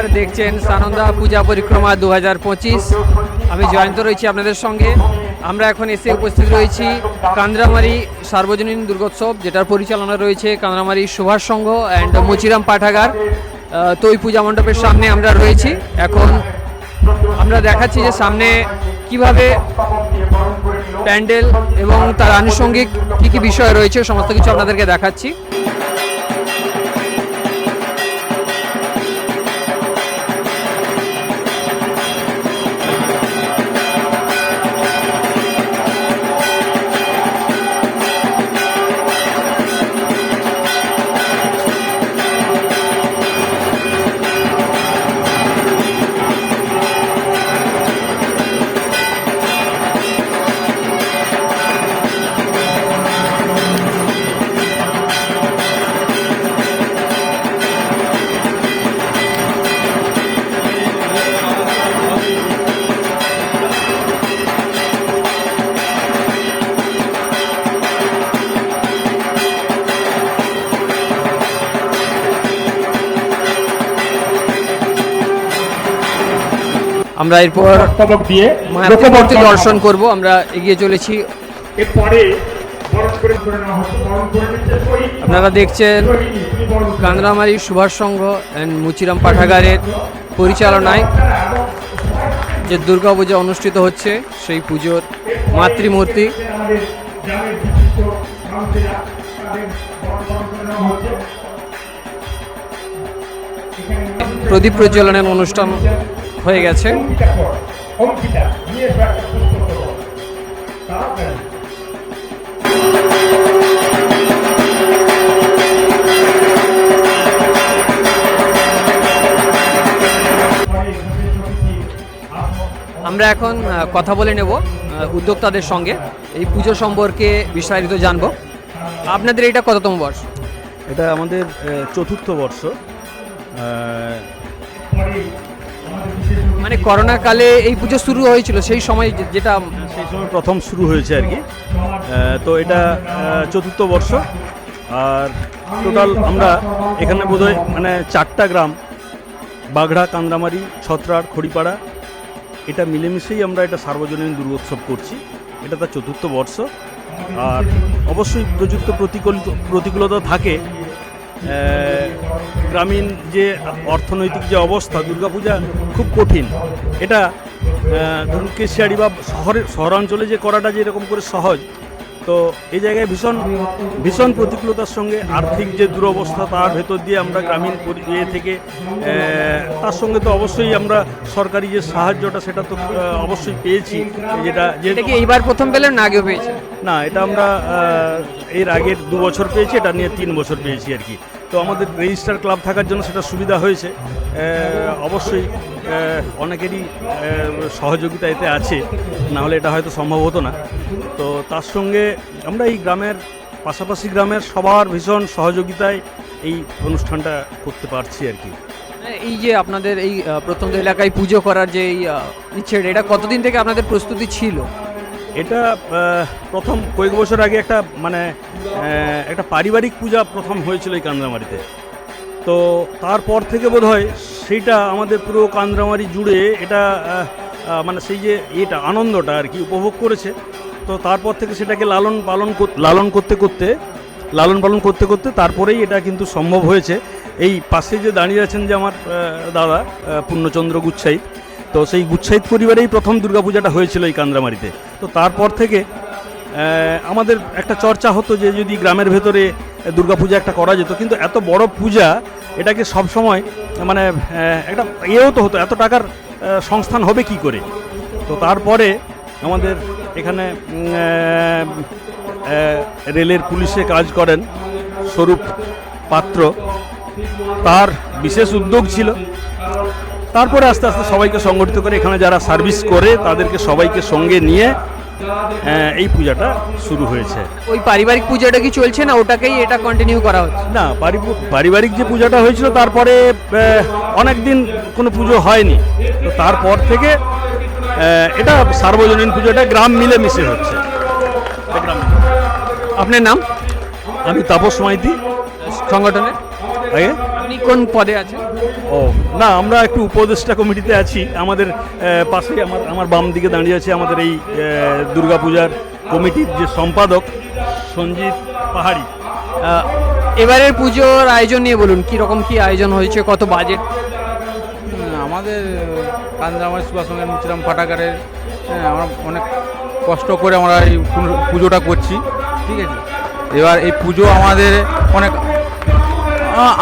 নমস্কার দেখছেন সানন্দা পূজা পরিক্রমা দু হাজার পঁচিশ। আমি জয়ন্ত রয়েছি আপনাদের সঙ্গে। আমরা এখন এসে উপস্থিত রয়েছি কান্দ্রামারি সার্বজনীন দুর্গোৎসব, যেটার পরিচালনা রয়েছে কান্দ্রামারি সুভাষ সংঘ অ্যান্ড মুচিরাম পাঠাগার। তো ওই পূজা মণ্ডপের সামনে আমরা রয়েছি। এখন আমরা দেখাচ্ছি যে সামনে কীভাবে প্যান্ডেল এবং তার আনুষঙ্গিক কী কী বিষয় রয়েছে, সমস্ত কিছু আপনাদেরকে দেখাচ্ছি। আমরা এরপর দিয়ে দর্শন করব আমরা এগিয়ে চলেছি। এরপরে আপনারা দেখছেন কান্দ্রামারি সুভাষ সংঘ অ্যান্ড মুচিরাম পাঠাগারের পরিচালনায় যে দুর্গা পূজা অনুষ্ঠিত হচ্ছে সেই পুজোর মাতৃমূর্তি। প্রদীপ প্রজ্বলনের অনুষ্ঠান। হয়ে গেছে। আমরা এখন কথা বলে নেব উদ্যোক্তাদের সঙ্গে। এই পুজো সম্পর্কে বিস্তারিত জানব। আপনাদের এটা কততম বর্ষ? এটা আমাদের চতুর্থ বর্ষ। মানে করোনা কালে এই পুজো শুরু হয়েছিল, সেই সময় যেটা সেই সময় প্রথম শুরু হয়েছে আর কি। তো এটা চতুর্থ বর্ষ। আর টোটাল আমরা এখানে বোধহয় মানে চারটা গ্রাম, বাগড়া, কান্দামারি ছত্রার খড়িপাড়া, এটা মিলেমিশেই আমরা এটা সার্বজনীন দুর্গোৎসব করছি। এটা তার চতুর্থ বর্ষ। আর অবশ্যই প্রযুক্ত প্রতিকূল প্রতিকূলতা থাকে। গ্রামীণ যে অর্থনৈতিক যে অবস্থা, দুর্গাপূজা খুব কঠিন। এটা ধরুন কেশিয়াড়ি বা শহরের শহরাঞ্চলে যে করাটা যে এরকম করে সহজ তো এই জায়গায় ভীষণ ভীষণ প্রতিকূলতার সঙ্গে আর্থিক যে দুরবস্থা তার ভেতর দিয়ে আমরা গ্রামীণ ইয়ে থেকে তার সঙ্গে তো অবশ্যই আমরা সরকারি যে সাহায্যটা সেটা তো অবশ্যই পেয়েছি। যেটা যেটা কি এইবার প্রথম পেলেন না আগেও পেয়েছি না এটা আমরা এর আগের দু বছর পেয়েছি এটা নিয়ে তিন বছর পেয়েছি আর কি। তো আমাদের রেজিস্টার ক্লাব থাকার জন্য সেটা সুবিধা হয়েছে। অবশ্যই অনেকেরই সহযোগিতা এতে আছে। না হলে এটা হয়তো সম্ভব হতো না। তো তার সঙ্গে আমরা এই গ্রামের পাশাপাশি গ্রামের সবার ভীষণ সহযোগিতায় এই অনুষ্ঠানটা করতে পারছি আর কি। এই যে আপনাদের এই প্রত্যন্ত এলাকায় পুজো করার যে এই আহ, ইচ্ছে এটা কতদিন থেকে আপনাদের প্রস্তুতি ছিল? এটা প্রথম কয়েক বছর আগে একটা মানে একটা পারিবারিক পূজা প্রথম হয়েছিল এই কান্দ্রামারিতে। তো তারপর থেকে বোধ হয় সেইটা আমাদের পুরো কান্দ্রামারি জুড়ে এটা মানে সেই যে এটা, আনন্দটা আর কি উপভোগ করেছে। তো তারপর থেকে সেটাকে লালন পালন লালন করতে করতে, লালন পালন করতে করতে তারপরেই এটা কিন্তু সম্ভব হয়েছে। এই পাশে যে দাঁড়িয়ে আছেন যে আমার দাদা পূর্ণচন্দ্র গুচ্ছাইত তো সেই গুচ্ছাইত পরিবারেই প্রথম দুর্গাপূজাটা হয়েছিল এই কান্দ্রামারিতে তো তারপর থেকে আমাদের একটা চর্চা হতো যে যদি গ্রামের ভেতরে দুর্গাপূজা একটা করা যেত, কিন্তু এত বড় পূজা, এটাকে সব সময় মানে একটা ইয়েও তো হতো, এত টাকার সংস্থান হবে কি করে? তো তারপরে আমাদের এখানে রেলের পুলিশে কাজ করেন স্বরূপ পাত্র। তার বিশেষ উদ্যোগ ছিল তারপরে আস্তে আস্তে সবাইকে সংগঠিত করে এখানে যারা সার্ভিস করে তাদেরকে সবাইকে সঙ্গে নিয়ে এই পূজাটা শুরু হয়েছে। ওই পারিবারিক পূজাটা কি চলছে না ওটাকেই এটা কন্টিনিউ করা হচ্ছে? না পারিবারিক যে পূজাটা হয়েছিল তারপরে অনেক দিন কোনো পুজো হয়নি। তো তারপর থেকে এটা সার্বজনীন পুজোটা গ্রাম মিলে মিশে হচ্ছে। আপনার নাম? আমি তাপস মাইতি। সংগঠনের? আগে? উনি কোন পদে আছেন? ও না আমরা একটু উপদেষ্টা কমিটিতে আছি। আমাদের পাশে আমার আমার বাম দিকে দাঁড়িয়ে আছে আমাদের এই দুর্গাপূজার কমিটির যে সম্পাদক সঞ্জিত পাহাড়ি। এবারের পুজোর আয়োজন নিয়ে বলুন কি রকম কি আয়োজন হয়েছে কত বাজেট? আমাদের কান্দামার সুভাষঙ্গের মুচিরাম ফাটাকারের হ্যাঁ আমরা অনেক কষ্ট করে আমরা এই পুজোটা করছি ঠিক আছে? এবার এই পুজো আমাদের অনেক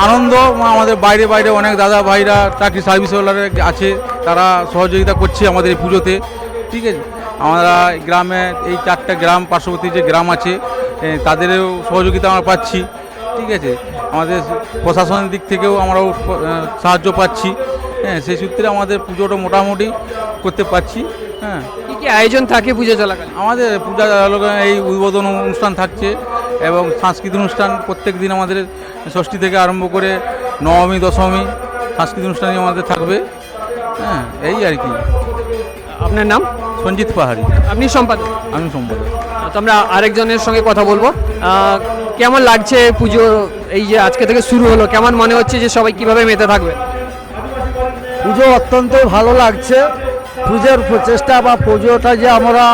আনন্দ আমাদের বাইরে বাইরে অনেক দাদা ভাইরা চাকরি সার্ভিসওয়ালারা আছে তারা সহযোগিতা করছে আমাদের এই পুজোতে। ঠিক আছে? আমরা গ্রামে এই চারটে গ্রাম পার্শ্ববর্তী যে গ্রাম আছে তাদেরও সহযোগিতা আমরা পাচ্ছি। ঠিক আছে? আমাদের প্রশাসনের দিক থেকেও আমরাও সাহায্য পাচ্ছি। হ্যাঁ সেই সূত্রে আমাদের পুজোটা মোটামুটি করতে পারছি। হ্যাঁ। কি কি আয়োজন থাকে পুজো চলাকালীন? আমাদের পূজা এই উদ্বোধন অনুষ্ঠান থাকছে এবং সাংস্কৃতিক অনুষ্ঠান প্রত্যেক দিন আমাদের ষষ্ঠী থেকে আরম্ভ করে নবমী দশমী সাংস্কৃতিক অনুষ্ঠানই আমাদের থাকবে। হ্যাঁ এই আর কি। আপনার নাম? সঞ্জিত পাহাড়ি। আপনি সম্পাদক? আমি সম্পাদক। তো আমরা আরেকজনের সঙ্গে কথা বলব। কেমন লাগছে পুজো এই যে আজকে থেকে শুরু হলো? কেমন মনে হচ্ছে যে সবাই কীভাবে মেতে থাকবে? পুজো অত্যন্ত ভালো লাগছে। পুজোর প্রচেষ্টা বা পুজোটা যে আমরা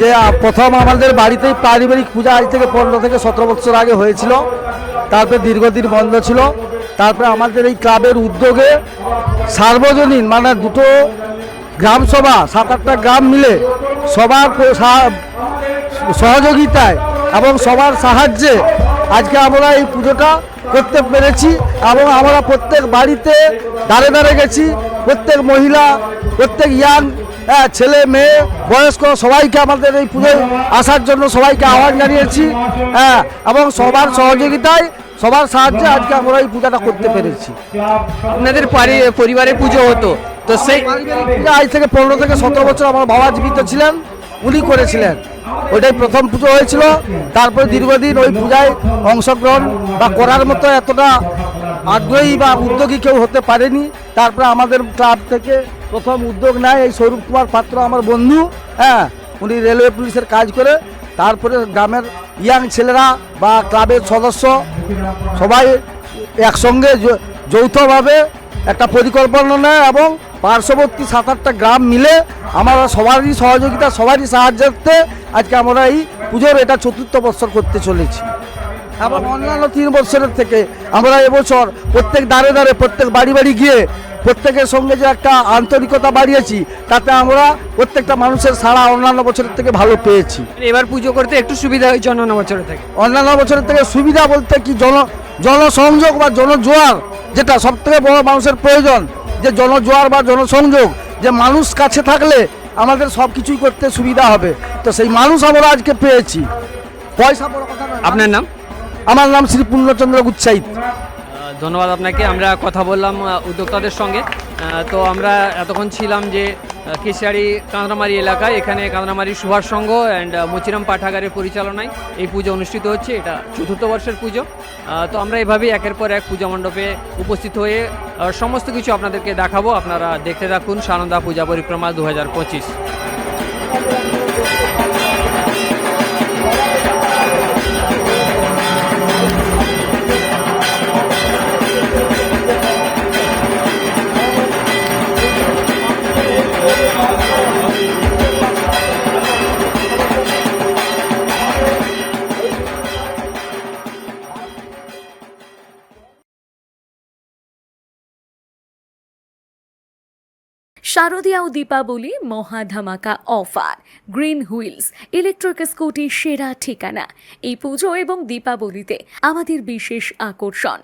যে প্রথম আমাদের বাড়িতেই পারিবারিক পূজা আজ থেকে পনেরো থেকে সতেরো বছর আগে হয়েছিল। তারপরে দীর্ঘদিন বন্ধ ছিল। তারপরে আমাদের এই ক্লাবের উদ্যোগে সার্বজনীন মানে দুটো গ্রাম সভা সাত আটটা গ্রাম মিলে সবার সহযোগিতায় এবং সবার সাহায্যে আজকে আমরা এই পুজোটা করতে পেরেছি এবং আমরা প্রত্যেক বাড়িতে দাঁড়ে দাঁড়ে গেছি। প্রত্যেক মহিলা প্রত্যেক ইয়াং হ্যাঁ, ছেলে মেয়ে বয়স্ক সবাইকে আমাদের এই পুজোয় আসার জন্য সবাইকে আহ্বান জানিয়েছি। হ্যাঁ এবং সবার সহযোগিতায় সবার সাহায্যে আজকে আমরা এই পূজাটা করতে পেরেছি। আপনাদের পারি- পরিবারে পুজো হতো। তো সেই আজ থেকে পনেরো থেকে সতেরো বছর আমার বাবা জীবিত ছিলেন উনি করেছিলেন। ওইটাই প্রথম পুজো হয়েছিল। তারপরে দীর্ঘদিন ওই পূজায় অংশগ্রহণ বা করার মতো এতটা আগ্রহী বা উদ্যোগী কেউ হতে পারেনি। তারপরে আমাদের ক্লাব থেকে প্রথম উদ্যোগ নেয় এই স্বরূপ কুমার পাত্র আমার বন্ধু। হ্যাঁ উনি রেলওয়ে পুলিশের কাজ করে তারপরে গ্রামের ইয়াং ছেলেরা বা ক্লাবের সদস্য সবাই একসঙ্গে যৌথভাবে একটা পরিকল্পনা নেয় এবং পার্শ্ববর্তী সাত আটটা গ্রাম মিলে আমরা সবারই সহযোগিতা, সবারই সাহায্যার্থে আজকে আমরা এই পুজোর এটা চতুর্থ বৎসর করতে চলেছি। এবং অন্যান্য তিন বছরের থেকে আমরা এবছর প্রত্যেক দাঁড়ে দাঁড়ে প্রত্যেক বাড়ি বাড়ি গিয়ে প্রত্যেকের সঙ্গে যে একটা আন্তরিকতা বাড়িয়েছি তাতে আমরা প্রত্যেকটা মানুষের সাড়া অন্যান্য বছরের থেকে ভালো পেয়েছি। এবার পুজো করতে একটু সুবিধা হয়েছে অন্যান্য বছরের থেকে? অন্যান্য বছরের থেকে সুবিধা বলতে কি জন জনসংযোগ বা জনজোয়ার যেটা সব থেকে বড় মানুষের প্রয়োজন যে জনজোয়ার বা জনসংযোগ যে মানুষ কাছে থাকলে আমাদের সব কিছুই করতে সুবিধা হবে। তো সেই মানুষ আমরা আজকে পেয়েছি। পয়সা বড় কথা আপনার নাম? আমার নাম শ্রী পূর্ণচন্দ্র গুচ্ছাইত। ধন্যবাদ আপনাকে। আমরা কথা বললাম উদ্যোক্তাদের সঙ্গে। তো আমরা এতক্ষণ ছিলাম যে কেশিয়ারি কাঁদরামারি এলাকায়। এখানে কাঁদরামারি সুভাষ সংঘ অ্যান্ড মুচিরাম পাঠাগারের পরিচালনায় এই পুজো অনুষ্ঠিত হচ্ছে। এটা চতুর্থ বর্ষের পুজো। তো আমরা এভাবেই একের পর এক পূজা মণ্ডপে উপস্থিত হয়ে সমস্ত কিছু আপনাদেরকে দেখাবো। আপনারা দেখতে থাকুন সানন্দা পূজা পরিক্রমা দু হাজার পঁচিশ। শারদীয়া ও দীপাবলি মহা ধামাকা offer. Green Wheels electric scooty সেরা ঠিকানা। এই পুজো এবং দীপাবলিতে আমাদের বিশেষ আকর্ষণ।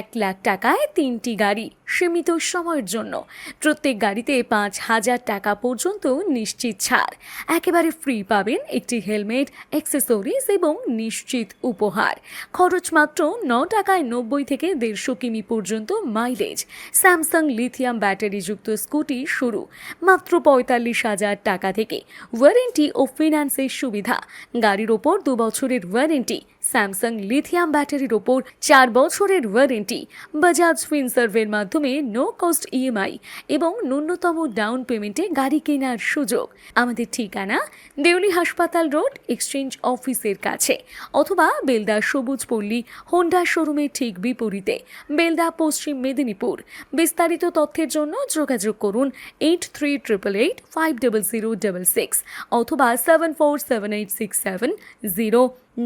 এক লাখ টাকায় তিনটি গাড়ি। সীমিত সময়ের জন্য। প্রত্যেক গাড়িতে পাঁচ হাজার টাকা পর্যন্ত নিশ্চিত ছাড়। একেবারে ফ্রি পাবেন একটি হেলমেট অ্যাক্সেসরিজ এবং নিশ্চিত উপহার। খরচ মাত্র ন টাকায় নব্বই থেকে দেড়শো কিমি পর্যন্ত মাইলেজ স্যামসাং লিথিয়াম ব্যাটারিযুক্ত স্কুটি শুরু। মাত্র পঁয়তাল্লিশ হাজার টাকা থেকে ওয়ারেন্টি ও ফিনান্সের সুবিধা। গাড়ির ওপর দু বছরের ওয়ারেন্টি স্যামসাং লিথিয়াম ব্যাটারির ওপর চার বছরের ওয়ারেন্টি বাজাজ ফিনসার্ভের মাধ্যমে মাধ্যমে নো কস্ট ইএমআই এবং ন্যূনতম ডাউন পেমেন্টে গাড়ি কেনার সুযোগ। আমাদের ঠিকানা দেউলি হাসপাতাল রোড এক্সচেঞ্জ অফিসের কাছে অথবা বেলদা সবুজ পল্লী হোন্ডা শোরুমের ঠিক বিপরীতে। বেলদা পশ্চিম মেদিনীপুর। বিস্তারিত তথ্যের জন্য যোগাযোগ করুন eight three triple eight five double zero double six অথবা seven four seven eight six seven zero